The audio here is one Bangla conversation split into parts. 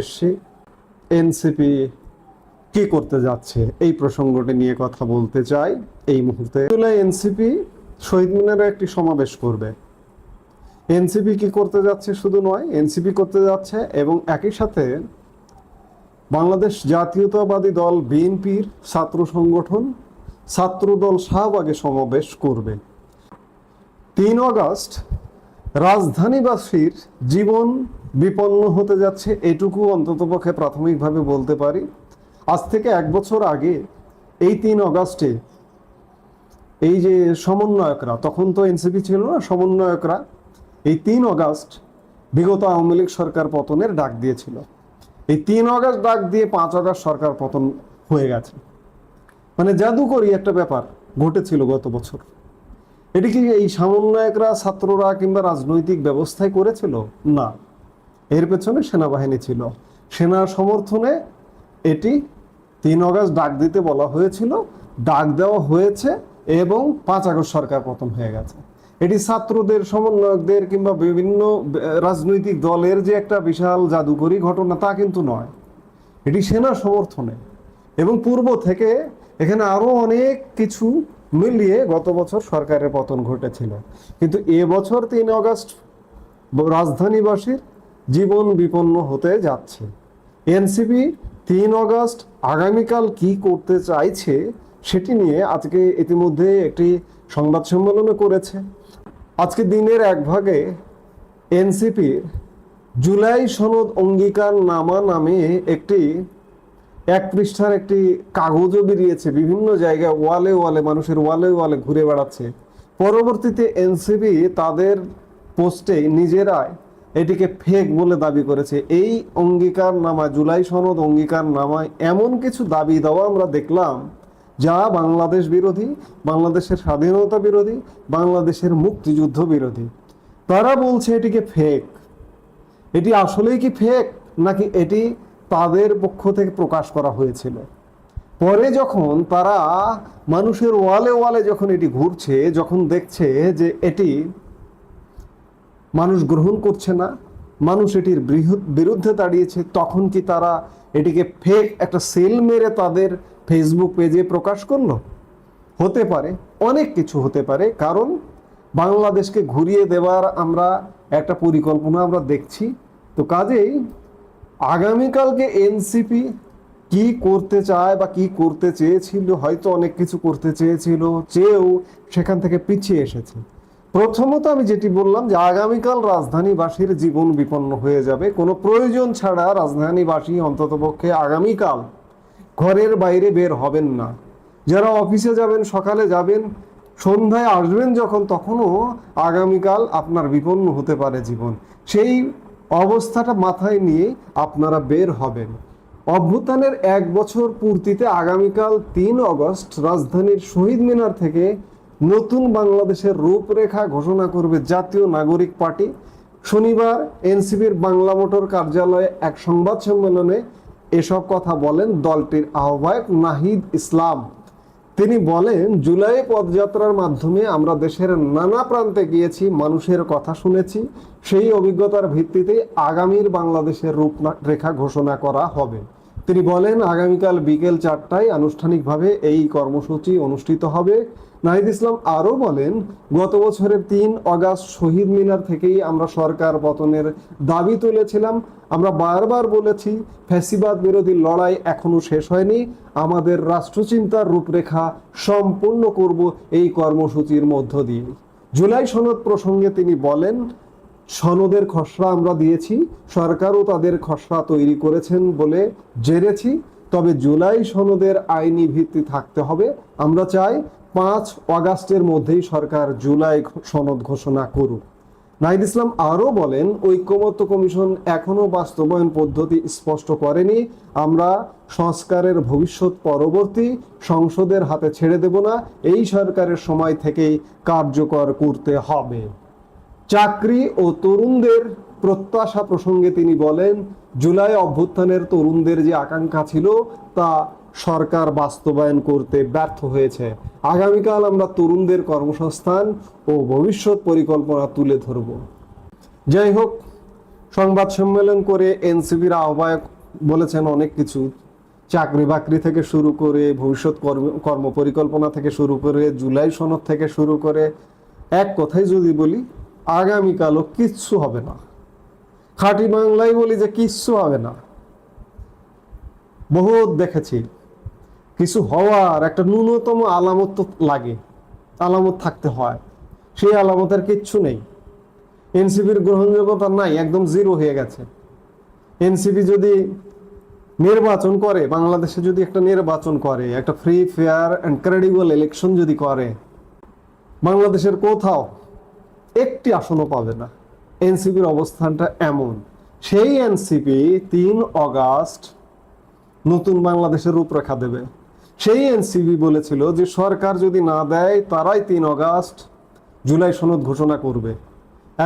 এসছি এনসিপি কি করতে যাচ্ছে? এই প্রসঙ্গটি নিয়ে কথা বলতে চাই এই মুহূর্তে। এনসিপি শহীদ মিনারে একটি সমাবেশ করবে। এনসিপি কি করতে যাচ্ছে শুধু নয়, এনসিপি করতে যাচ্ছে এবং একই সাথে বাংলাদেশ জাতীয়তাবাদী দল বিএনপির ছাত্র সংগঠন, ছাত্রদল শাহবাগে সমাবেশ করবে। তিন আগস্ট রাজধানীবাসীর জীবন বিপন্ন হতে যাচ্ছে, এটুকু অন্ততপক্ষে প্রাথমিকভাবে বলতে পারি। আজ থেকে এক বছর আগে, এই তিন অগাস্টে, এই যে সমন্বয়করা, তখন তো এনসিপি ছিল না, সমন্বয়করা, এই তিন অগাস্ট বিগত আওয়ামী লীগ সরকার পতনের ডাক দিয়েছিল। এই তিন অগাস্ট ডাক দিয়ে পাঁচ অগাস্ট সরকার পতন হয়ে গেছে। মানে জাদুকরি একটা ব্যাপার ঘটেছিল গত বছর। এটি কি এই সমন্বয়করা, ছাত্ররা কিংবা রাজনৈতিক ব্যবস্থায় করেছিল? না। এর পেছনে সেনাবাহিনী ছিল। সেনার সমর্থনে এটি তিন অগাস্ট ডাক দিতে বলা হয়েছিল। ডাক দেওয়া হয়েছে এবং পাঁচ আগস্ট সরকার পতন হয়ে গেছে। এটি ছাত্রদের, সমন্বয়কদের কিংবা বিভিন্ন রাজনৈতিক দলের যে একটা বিশাল জাদুকরী ঘটনা তা কিন্তু নয়। এটি সেনা সমর্থনে। এবং পূর্ব থেকে এখানে আরও অনেক কিছু মিলিয়ে গত বছর সরকারের পতন ঘটেছিল। কিন্তু এবছর তিন আগস্ট ব- রাজধানীবাসীর জীবন বিপন্ন হতে যাচ্ছে। এনসিপি তিন আগস্ট আগামীকাল কি করতে চাইছে সেটি নিয়ে আজকে ইতিমধ্যে একটি সংবাদ সম্মেলনও করেছে। আজকে দিনের এক ভাগে এনসিপির জুলাই সনদ অঙ্গীকার নামা নামে একটি, এক পৃষ্ঠার একটি কাগজও বেরিয়েছে। বিভিন্ন জায়গায় ওয়ালে ওয়ালে মানুষের ওয়ালে ওয়ালে ঘুরে বেড়াচ্ছে। পরবর্তীতে এনসিপি তাদের পোস্টে নিজেরাই এটিকে ফেক বলে দাবি করেছে। এই অঙ্গীকার নামা জুলাই সনদ অঙ্গীকার নামায় এমন কিছু দাবি দেওয়া আমরা দেখলাম, যা বাংলাদেশ বিরোধী, বাংলাদেশের স্বাধীনতা বিরোধী, বাংলাদেশের মুক্তিযুদ্ধ বিরোধী। তারা বলছে এটিকে ফেক। এটি আসলেই কি ফেক, নাকি এটি তাদের পক্ষ থেকে প্রকাশ করা হয়েছিল? পরে যখন তারা মানুষের ওয়ালে ওয়ালে যখন এটি ঘুরছে, যখন দেখছে যে এটি মানুষ গ্রহণ করছে না, মানুষ এটির বিরুদ্ধে দাঁড়িয়েছে, তখন কি তারা এটিকে ফেক একটা সেল মেরে তাদের ফেসবুক পেজে প্রকাশ করল? হতে পারে, অনেক কিছু হতে পারে, কারণ বাংলাদেশকে ঘুরিয়ে দেওয়ার আমরা একটা পরিকল্পনা আমরা দেখছি। তো কাজেই আগামীকালকে এনসিপি কি করতে চায় বা কি করতে চেয়েছিল, হয়তো অনেক কিছু করতে চেয়েছিল, চেয়েও সেখান থেকে পিছিয়ে এসেছে। প্রথমত আমি যেটি বললাম যে আগামীকাল রাজধানীবাসীর জীবন বিপন্ন হয়ে যাবে। কোনো প্রয়োজন ছাড়া রাজধানীবাসী অন্ততপক্ষে আগামীকাল ঘরের বাইরে বের হবেন না। যারা অফিসে যাবেন, সকালে যাবেন, সন্ধ্যায় আসবেন যখন, তখনও আগামীকাল আপনার বিপন্ন হতে পারে জীবন। সেই অবস্থাটা মাথায় নিয়ে আপনারা বের হবেন। অভ্যুত্থানের এক বছর পূর্তিতে আগামীকাল তিন অগস্ট রাজধানীর শহীদ মিনার থেকে নতুন বাংলাদেশের রূপরেখা ঘোষণা করবে জাতীয় নাগরিক পার্টি। শনিবার এনসিপির বাংলা মোটর কার্যালয়ে এক সংবাদ সম্মেলনে এসব কথা বলেন দলটির আহ্বায়ক নাহিদ ইসলাম। তিনি বলেন, জুলাই পদযাত্রার মাধ্যমে আমরা দেশের নানা প্রান্তে গিয়েছি, মানুষের কথা শুনেছি। সেই অভিজ্ঞতার ভিত্তিতে আগামীর বাংলাদেশের রূপরেখা ঘোষণা করা হবে। তিনি বলেন, আগামীকাল বিকেল চারটায় আনুষ্ঠানিকভাবে এই কর্মসূচি অনুষ্ঠিত হবে। নাহিদ ইসলাম আরও বলেন, গত বছরের তিন অগাস্ট শহীদ মিনার থেকেই আমরা সরকার পতনের দাবি তুলেছিলাম। আমরা বারবার বলেছি, ফ্যাসিবাদ বিরোধী লড়াই এখনও শেষ হয়নি। আমাদের রাষ্ট্রচিন্তার রূপরেখা সম্পূর্ণ করব এই কর্মসূচির মধ্য দিয়ে। জুলাই সনদ প্রসঙ্গে তিনি বলেন সনদের খসড়া আমরা দিয়েছি, সরকারও তাদের খসড়া তৈরি করেছেন বলে জেনেছি, তবে জুলাই সনদের আইনি ভিত্তি থাকতে হবে। আমরা চাই পাঁচ অগাস্টের মধ্যেই সরকার জুলাই সনদ ঘোষণা করুক। নাহিদ ইসলাম আরও বলেন, ঐক্যমত্য কমিশন এখনও বাস্তবায়ন পদ্ধতি স্পষ্ট করেনি। আমরা সংস্কারের ভবিষ্যৎ পরবর্তী সংসদের হাতে ছেড়ে দেব না। এই সরকারের সময় থেকেই কার্যকর করতে হবে। চাকরি ও তরুণদের প্রত্যাশা প্রসঙ্গে তিনি বলেন, জুলাই অভ্যুত্থানের তরুণদের যে আকাঙ্ক্ষা ছিল তা সরকার বাস্তবায়ন করতে ব্যর্থ হয়েছে। আগামীকাল আমরা তরুণদের কর্মসংস্থান ও ভবিষ্যৎ পরিকল্পনা তুলে ধরব। যাই হোক, সংবাদ সম্মেলন করে এনসিপির আহ্বায়ক বলেছেন অনেক কিছু। চাকরি বাকরি থেকে শুরু করে ভবিষ্যৎ কর্ম কর্ম পরিকল্পনা থেকে শুরু করে জুলাই সনদ থেকে শুরু করে এক কথাই যদি বলি আগামীকালও কিচ্ছু হবে না। খাঁটি বাংলায় বলি যে কিচ্ছু হবে না। বহুত দেখেছি। কিছু হওয়ার একটা ন্যূনতম আলামত তো লাগে, আলামত থাকতে হয়। সেই আলামতের কিচ্ছু নেই। এনসিপির গ্রহণযোগ্যতা নাই, একদম জিরো হয়ে গেছে। এনসিপি যদি নির্বাচন করে, বাংলাদেশে যদি একটা নির্বাচন করে, একটা free fair and credible election যদি করে, বাংলাদেশের কোথাও একটি আসনও পাবে না। এনসিপির অবস্থানটা এমন। সেই এনসিপি তিন অগাস্ট নতুন বাংলাদেশের রূপরেখা দেবে। সেই এনসিপি বলেছিল যে সরকার যদি না দেয়, তারাই তিন অগাস্ট জুলাই সনদ ঘোষণা করবে।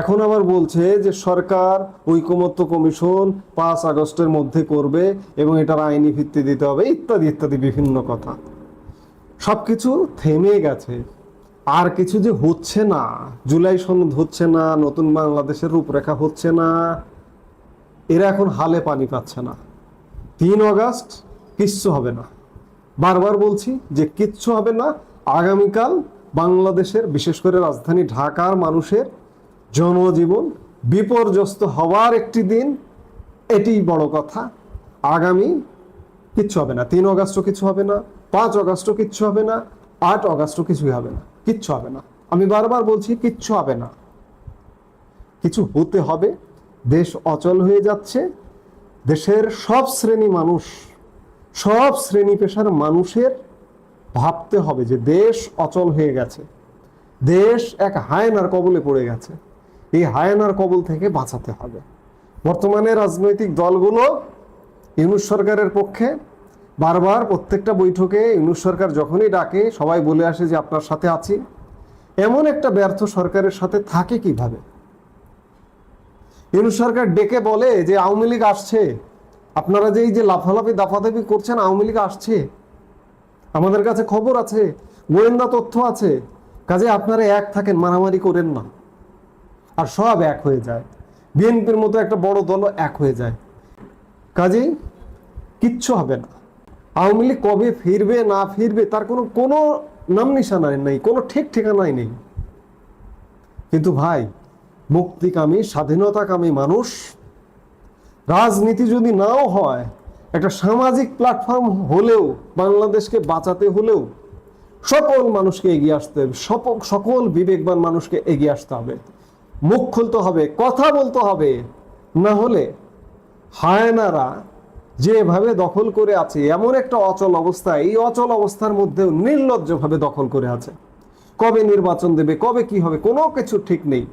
এখন আবার বলছে যে সরকার ঐকমত্য কমিশন পাঁচ আগস্টের মধ্যে করবে এবং এটার আইনি ভিত্তি দিতে হবে, ইত্যাদি ইত্যাদি বিভিন্ন কথা। সবকিছু থেমে গেছে। আর কিছু যে হচ্ছে না, জুলাই সনদ হচ্ছে না, নতুন বাংলাদেশের রূপরেখা হচ্ছে না, এরা এখন হালে পানি পাচ্ছে না। তিন অগাস্ট কিচ্ছু হবে না। বারবার বলছি যে কিচ্ছু হবে না। আগামীকাল বাংলাদেশের, বিশেষ করে রাজধানী ঢাকার মানুষের জনজীবন বিপর্যস্ত হওয়ার একটি দিন এটি বড় কথা। আগামী কিচ্ছু হবে না। তিন অগাস্টও কিছু হবে না, পাঁচ অগাস্টও কিচ্ছু হবে না, আট অগাস্টও কিছুই হবে না। কিচ্ছু হবে না। আমি বারবার বলছি, কিচ্ছু হবে না। কিছু হতে হবে। দেশ অচল হয়ে যাচ্ছে। দেশের সব শ্রেণি মানুষ, সব শ্রেণি পেশার মানুষের ভাবতে হবে যে দেশ অচল হয়ে গেছে। দেশ এক হায়নার কবলে পড়ে গেছে। এই হায়নার কবল থেকে বাঁচাতে হবে। বর্তমানে রাজনৈতিক দলগুলো ইউনুস সরকারের পক্ষে বারবার প্রত্যেকটা বৈঠকে ইউনুস সরকার যখনই ডাকে, সবাই বলে আসে যে আপনার সাথে আছি। এমন একটা ব্যর্থ সরকারের সাথে থাকে কীভাবে? ইউনুস সরকার ডেকে বলে যে আওয়ামী লীগ আসছে। আপনারা যে এই যে লাফালাফি, দাফাদাফি করছেন, আওয়ামী লীগ আসছে। আমাদের কাছে খবর আছে, গোয়েন্দা তথ্য আছে। কাজে আপনারা এক থাকেন, মারামারি করেন না। আর সব এক হয়ে যায়। বিএনপির মতো একটা বড় দলও এক হয়ে যায়। কাজেই কিচ্ছু হবে না। আওয়ামী লীগ কবে ফিরবে, না ফিরবে, তার কোনো কোনো নাম নিশানা নেই, কোনো ঠিক ঠিকানাই নেই। কিন্তু ভাই, মুক্তিকামী, স্বাধীনতাকামী মানুষ, রাজনীতি যদি নাও হয়, একটা সামাজিক প্ল্যাটফর্ম হলেও, বাংলাদেশকে বাঁচাতে হলেও, সকল মানুষকে এগিয়ে আসতে হবে সকল বিবেকবান মানুষকে এগিয়ে আসতে হবে। মুখ খুলতে হবে, কথা বলতে হবে, না হলে হায়নারা যেভাবে দখল করে আছে, এমন একটা অচল অবস্থা। এই অচল অবস্থার মধ্যেও নির্লজ্জভাবে দখল করে আছে। কবে নির্বাচন দেবে, কবে কি হবে, কোনো কিছু ঠিক নেই।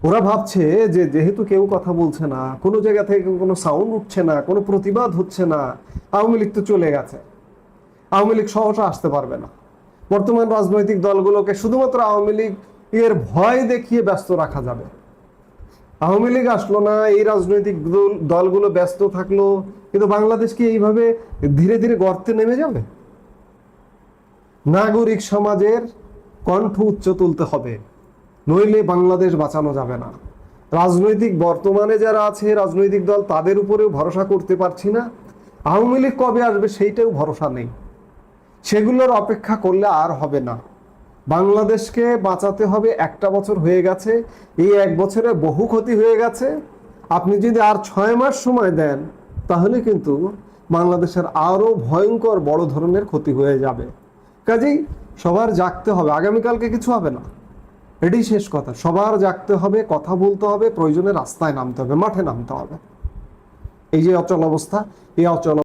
ওরা ভাবছে যে যেহেতু কেউ কথা বলছে না, কোনো জায়গা থেকে কোনো সাউন্ড উঠছে না, কোনো প্রতিবাদ হচ্ছে না, আওয়ামী লীগ তো চলে গেছে। আওয়ামী লীগ সহসা আসতে পারবে না। বর্তমান রাজনৈতিক দলগুলোকে শুধুমাত্র আওয়ামী লীগ এর ভয় দেখিয়ে ব্যস্ত রাখা যাবে। আওয়ামী লীগ আসলো না, এই রাজনৈতিক দল- দলগুলো ব্যস্ত থাকল, কিন্তু বাংলাদেশ কি এইভাবে ধীরে ধীরে গর্তে নেমে যাবে? নাগরিক সমাজের কণ্ঠ উচ্চ তুলতে হবে, নইলে বাংলাদেশ বাঁচানো যাবে না। রাজনৈতিক বর্তমানে যারা আছে, রাজনৈতিক দল, তাদের উপরেও ভরসা করতে পারছি না। আওয়ামী লীগ কবে আসবে সেইটাও ভরসা নেই। সেগুলোর অপেক্ষা করলে আর হবে না। বাংলাদেশকে বাঁচাতে হবে, একটা বছর হয়ে গেছে, এই এক বছরে বহু ক্ষতি হয়ে গেছে। আপনি যদি আর ছয় মাস সময় দেন, তাহলে কিন্তু বাংলাদেশের আরও ভয়ঙ্কর বড় ধরনের ক্ষতি হয়ে যাবে। কাজেই সবার জাগতে হবে, আগামীকালকে কিছু হবে না। এটাই শেষ কথা। সবার জাগতে হবে, কথা বলতে হবে, প্রয়োজনে রাস্তায় নামতে হবে, মাঠে নামতে হবে। এই যে অচল অবস্থা, এই অচল